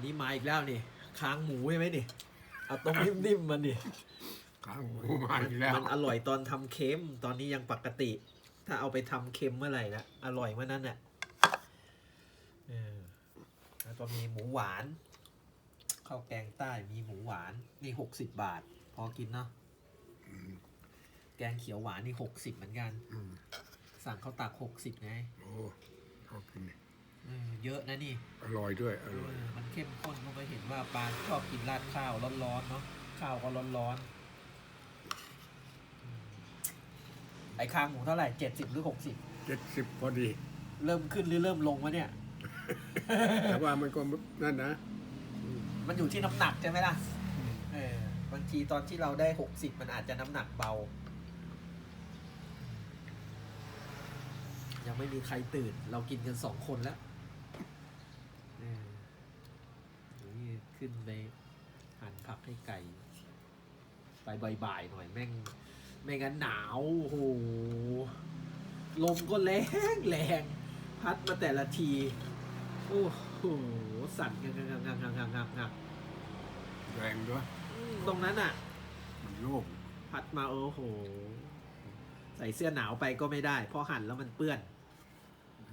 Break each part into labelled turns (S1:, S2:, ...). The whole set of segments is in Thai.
S1: วันนี้มาอีกแล้วนี่ค้างหมูใช่ไหมนี่เอาตรงนิ่มๆมันนี่
S2: ข้างหมูมาอีกแล้ว
S1: มันอร่อยตอนทำเค็มตอนนี้ยังปกติ ถ้าเอาไปทำเค็มเมื่อไหร่นะอร่อยเมื่อนั้นน่ะเออแล้วก็มีหมูหวานข้าวแกงใต้มีหมูหวานนี่หกสิบบาท พอกินเนาะ
S2: อืม
S1: แกงเขียวหวานนี่หกสิบเหมือนกัน
S2: อืม
S1: สั่งข้าวตักหกสิบไง
S2: โอ้ชอบกิน
S1: เออเยอะนะนี่
S2: อร่อยด้วยอร่อย
S1: เออมันเข้มข้นเพราะไปเห็นว่าปลาชอบกินราดข้าวร้อนๆเนาะข้าวก็ร้อนๆอืมไอ้คางหมูเท่าไหร่เจ็ดสิบหรือหกสิบ
S2: เจ็ดสิบพอดี
S1: เริ่มขึ้นหรือเริ่มลงวะเนี่ย
S2: แต่ว่ามันก็นั่นนะ
S1: มันอยู่ที่น้ำหนักใช่ไหมล่ะเออบางทีตอนที่เราได้หกสิบมันอาจจะน้ำหนักเบา ยังไม่มีใครตื่น เรากินกันสองคนแล้วเออนี่ ขึ้นไปหั่นผักให้ไก่ไปบ่ายๆหน่อยแม่ง ไม่งั้นหนาวโอ้โหลมก็แรงแรงพัดมาแต่ละที โอ้โห สั่นงักงักงักงักงักงักงัก
S2: แรงด้วย
S1: ตรงนั้นอะ
S2: มันโล่ง
S1: พัดมาโอ้โห ใส่เสื้อหนาวไปก็ไม่ได้ เพราะหั่นแล้วมันเปื้อน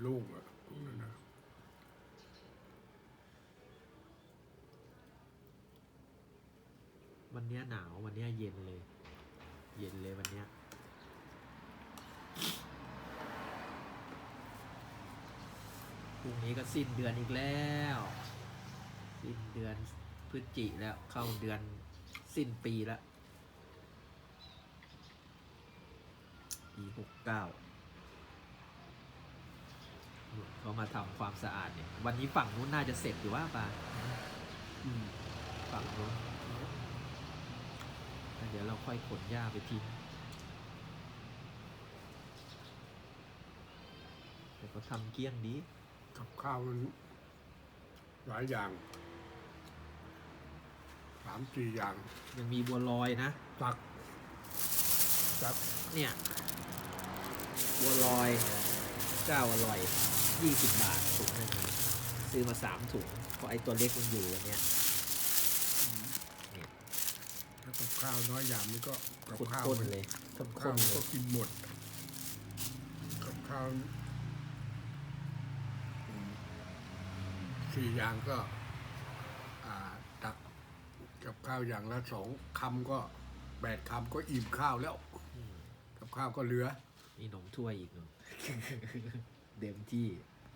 S2: โล่งอะ
S1: วันเนี้ยหนาววันเนี้ยเย็นเลย เย็นเลยวันเนี้ยพรุ่งนี้ก็สิ้นเดือนอีกแล้ว สิ้นเดือนพฤศจิแล้วเข้าเดือนสิ้นปีแล้วปีหกเก้าเขามาทำความสะอาดเนี่ย วันนี้ฝั่งนู้นน่าจะเสร็จอยู่ว่าปา
S2: อืม
S1: ฝั่งนู้น เดี๋ยวเราค่อยขนหญ้าไปทิ้งแต่ก็ทำเกลี้ยงดี
S2: กับข้าวมันหลายอย่างสามสี่อย่าง
S1: ยังมีบัวลอยนะ
S2: ตักตัก
S1: เนี่ย บัวลอยเจ้าอร่อยยี่สิบบาทถุงหนึ่งซื้อมาสามถุงเพราะไอ้ตัวเล็กมันอยู่อันเนี้ย
S2: ถ้ากับข้าวน้อยอย่างมันก็กับ
S1: ข้น
S2: ข้าว
S1: ข้น
S2: มัน
S1: ๆเลยข้น
S2: ข้าว
S1: ๆ
S2: มัน
S1: เล
S2: ก็
S1: ย
S2: กินหมดกับข้าวอืมสี่อย่างก็อ่าตักกับข้าวอย่างละสองคำก็แปดคำก็อิ่มข้าวแล้ว
S1: อืม
S2: กับข้าวก็เหลือ
S1: มีหนมถ้วยอีกหนึ่งเต็มที่
S2: อ